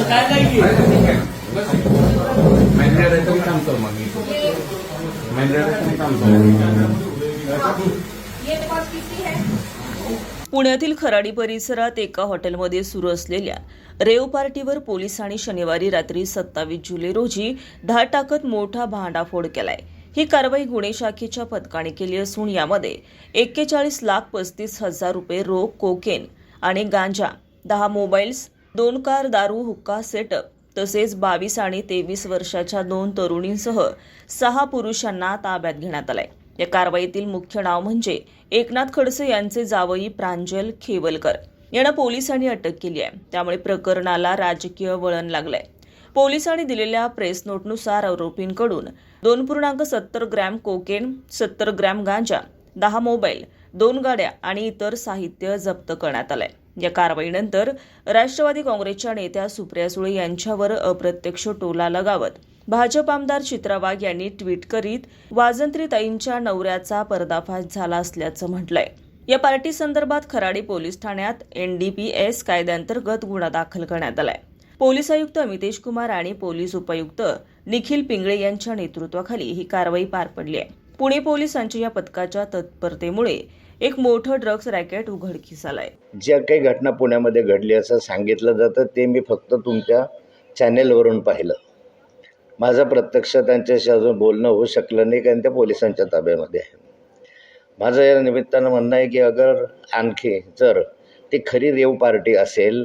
काय नाही मग मी पुण्यातील खराडी परिसरात एका हॉटेलमध्ये सुरू असलेल्या रेव पार्टीवर पोलिसांनी शनिवारी रात्री सत्तावीस जुलै रोजी धाड टाकत मोठा भांडाफोड केलाय. ही कारवाई गुन्हे शाखेच्या पथकाने केली असून यामध्ये एक्केचाळीस लाख पस्तीस हजार रुपये रोख कोकेन आणि गांजा दहा मोबाईल्स दोन कार दारू हुक्का सेटअप तसेच बावीस आणि तेवीस वर्षाच्या दोन तरुणींसह सहा पुरुषांना ताब्यात घेण्यात आलाय. या कारवाईतील मुख्य नाव म्हणजे एकनाथ खडसे यांचे जावई प्रांजल खेवलकर. यांना पोलिसांनी अटक केली आहे. त्यामुळे प्रकरणाला राजकीय वळण लागलंय. पोलिसांनी दिलेल्या प्रेस नोटनुसार आरोपींकडून दोन पूर्णांक सत्तर ग्रॅम कोकेन सत्तर ग्रॅम गांजा दहा मोबाईल दोन गाड्या आणि इतर साहित्य जप्त करण्यात आलंय. या कारवाईनंतर राष्ट्रवादी काँग्रेसच्या नेत्या सुप्रिया सुळे यांच्यावर अप्रत्यक्ष टोला लगावत भाजप आमदार चित्रा वाघ यांनी ट्विट करीत वाजंत्रीताईंच्या नवऱ्याचा पर्दाफाश झाला असल्याचं म्हटलंय. या पार्टी संदर्भात खराडी पोलीस ठाण्यात एनडीपीएस कायद्याअंतर्गत गुन्हा दाखल करण्यात आलाय. पोलीस आयुक्त अमितेश कुमार आणि पोलीस उपायुक्त निखिल पिंगळे यांच्या नेतृत्वाखाली ही कारवाई पार पडली आहे. पुणे पोलिसांच्या या पथकाच्या तत्परतेमुळे एक मोठं ड्रग्ज रॅकेट उघडकीस आलंय. ज्या काही घटना पुण्यामध्ये घडली असं सांगितलं जातं ते मी फक्त तुमच्या चॅनेलवरून पाहिलं. माझं प्रत्यक्ष त्यांच्याशी अजून बोलणं होऊ शकलं नाही कारण त्या पोलिसांच्या ताब्यामध्ये आहे माझं या निमित्तानं म्हणणं आहे की अगर आणखी जर ती खरी रेव पार्टी असेल